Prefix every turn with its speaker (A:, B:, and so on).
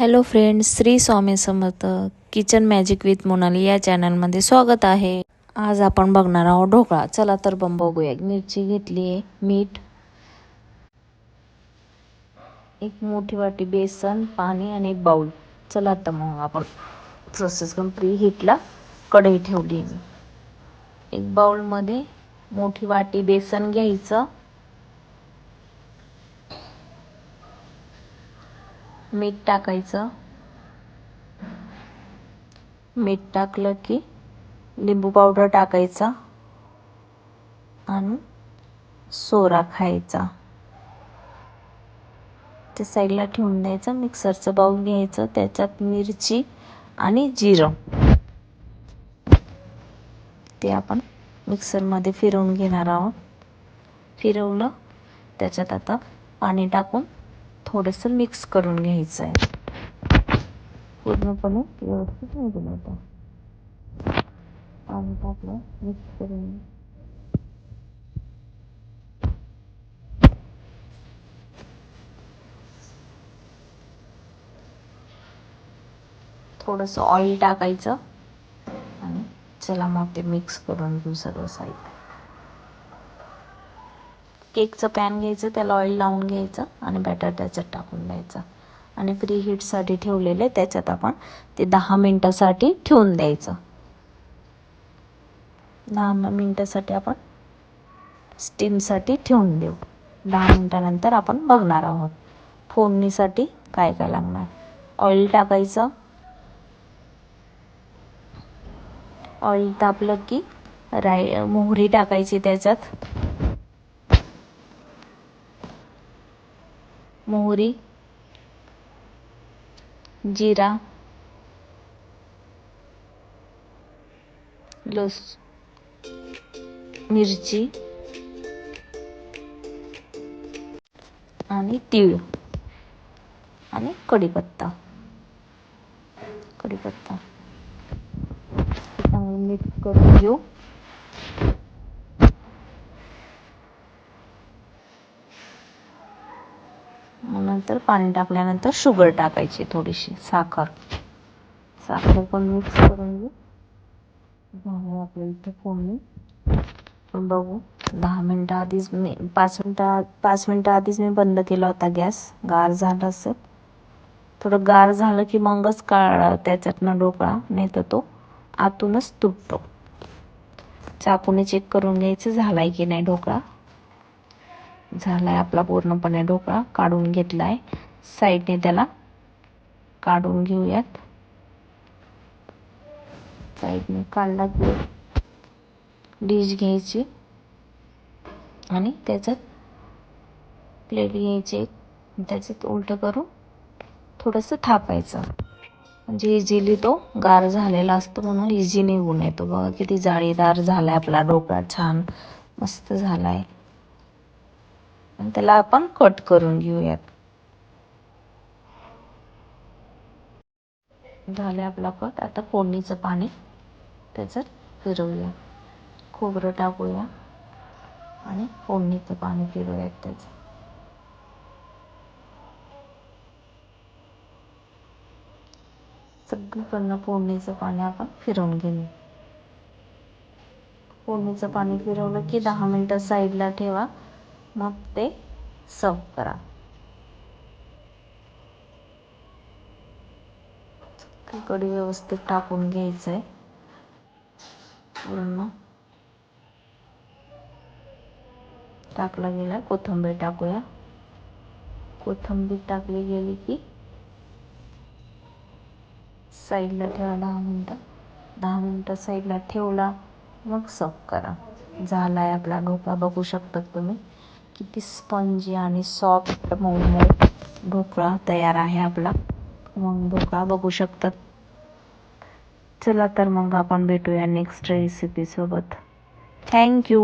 A: Hello friends Shri Swami Samarth kitchen magic with Monali या चॅनलमध्ये स्वागत आहे. आज आपण बघणार आहोत ढोकळा. चला तर बंब बघूया. मिरची घेतली आहे मीठ एक मोठी वाटी बेसन पाणी आणि एक बाऊल चला तर मग आपण प्रोसेस प्री हीटला कढई ठेवली मी. एक बाऊलमध्ये मोठी वाटी बेसन घ्यायचं. मीठ टाकायचं. मीठ टाकलं की लिंबू पावडर टाकायचा आणि सोरा खायचा. ते साईडला ठेवून द्यायचं मिक्सरचं बाऊल घ्यायचं त्याच्यात मिरची आणि जिरं. ते आपण मिक्सरमध्ये फिरवून घेणार आहोत. फिरवलं त्याच्यात आता पाणी टाकून थोडंसं मिक्स करून घ्यायचं आहे पूर्णपणे व्यवस्थित निघून होतं पाणी टाकलं मिक्स करून थोडंसं ऑइल टाकायचं. आणि चला मग ते मिक्स करून घेऊ सगळं साईड केकचं पॅन घ्यायचं त्याला ऑइल लावून घ्यायचं आणि बॅटर त्याच्यात टाकून द्यायचं. आणि फ्री हीटसाठी ठेवलेले त्याच्यात आपण ते दहा मिनटासाठी ठेवून द्यायचं. दहा मिनटासाठी आपण स्टीमसाठी ठेवून देऊ. दहा मिनटानंतर आपण बघणार आहोत फोडणीसाठी काय काय लागणार. ऑइल टाकायचं. ऑइल तापलं की राई मोहरी टाकायची त्याच्यात. मोहरी जिरा लस मिरची आणि तीळ आणि कढीपत्ता. कढीपत्ता. मिक्स करून घेऊ. नंतर पाणी टाकल्यानंतर शुगर टाकायची थोडीशी साखर. साखर पण मिक्स करून घेऊ झालं आपल्या इथे फोडणी. बघू दहा मिनटं आधीच मी पाच मिनटं पाच मिनटं आधीच मी बंद केला होता गॅस. गार झाला असेल. थोडं गार झालं की मगच काळ त्याच्यातनं ढोकळा नाही तर तो आतूनच तुटतो. चाकूने चेक करून घ्यायचं झालाय की नाही ढोकळा. झालाय आपला पूर्णपणे ढोकळा काढून घेतलाय. साईडने त्याला काढून घेऊयात. साईडने काढला की डिश घ्यायची आणि त्याच्यात प्लेट घ्यायची. त्याच्यात उलटं करून थोडंसं थापायचं. म्हणजे इझिली तो गार झालेला असतो म्हणून इझी निघून येतो. बघा किती जाळीदार झालाय आपला ढोकळा छान मस्त झालाय. आणि त्याला आपण कट करून घेऊयात. झालं आपला कट आता फोडणीचं पाणी त्याच्यात फिरवूया. खोबरं टाकूया आणि फोडणीचं पाणी फिरवूयात त्याचं. सगळीकडनं फोडणीचं पाणी आपण फिरवून घेऊ फोडणीचं पाणी फिरवलं की दहा मिनटं साईडला ठेवा. मग ते सर्व करा. कढी व्यवस्थित टाकून घ्यायचं आहे पूर्ण. टाकला गेला कोथंबीर टाकूया. कोथिंबीर टाकली गेली की साईडला ठेवा दहा मिनटं. दहा मिनटं साईडला ठेवला मग सर्व करा. झाला आहे आपला ढोकळा बघू शकतात तुम्ही. किती स्पंजी आणि सॉफ्ट मऊ मऊ ढोकळा तयार आहे आपला. मग ढोकळा बघू शकतात. चला तर मग आपण भेटूया नेक्स्ट रेसिपीसोबत थँक्यू